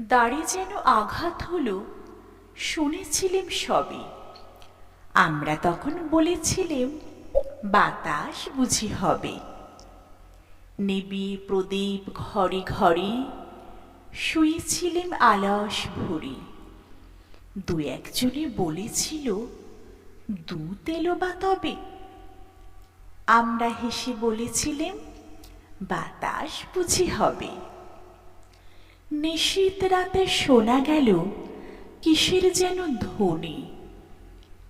দাড়ি যেন আঘাত হলো, শুনেছিলেম সবে আমরা তখন বলেছিলেম, বাতাস বুঝি হবে। নিবিড় প্রদীপ ঘরে ঘরে শুয়েছিলেম আলস ভরি। দু একজনে বলেছিল দুধ এলো বা তবে। আমরা হেসে বলেছিলেম, বাতাস বুঝি হবে। নিশীত রাতে শোনা গেল, কিসের যেন ধ্বনি?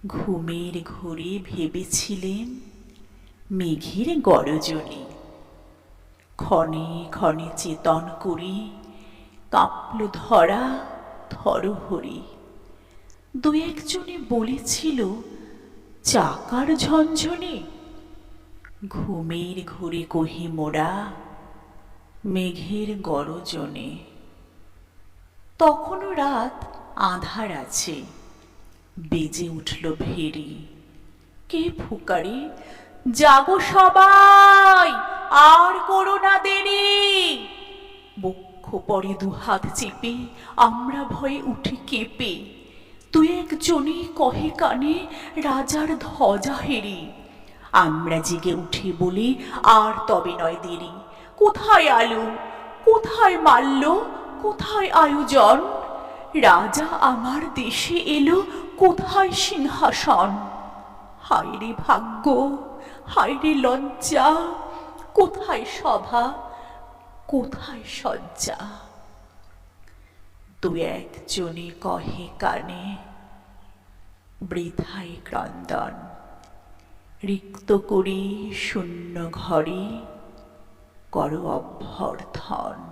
ঘুমের ঘোরে ভেবেছিলেন মেঘের গরজনী। ক্ষণে ক্ষণে চেতন করি কাঁপল ধরা ধরহরি দু একজনে বলেছিল, চাকার ঝঞ্ঝনে ঘুমের ঘুরে কহি মোরা মেঘের গরজনে। তখনও রাত আধার আছে। বেজে উঠল ভেরি। কে ফুকারি জাগো সবাই, আর করো না দেরি। বক্ষ পরে দুহাত চেপে আমরা ভয়ে উঠে কেঁপে। তুই একজনই কহে কানে, রাজার ধ্বজা হেরি। আমরা জেগে উঠে বলি, আর তবে নয় দেরি। কোথায় আলো? কোথায় মাল্য কোথায় আয়োজন? রাজা আমার দেশে এলো কোথায় সিংহাসন? হায় রে ভাগ্য হায় রে লজ্জা, কোথায় সভা, কোথায় সজ্জা দু একজনে কহে কানে, বৃথায় ক্রন্দন। রিক্ত করি শূন্য ঘরে, কর অভ্যর্থন।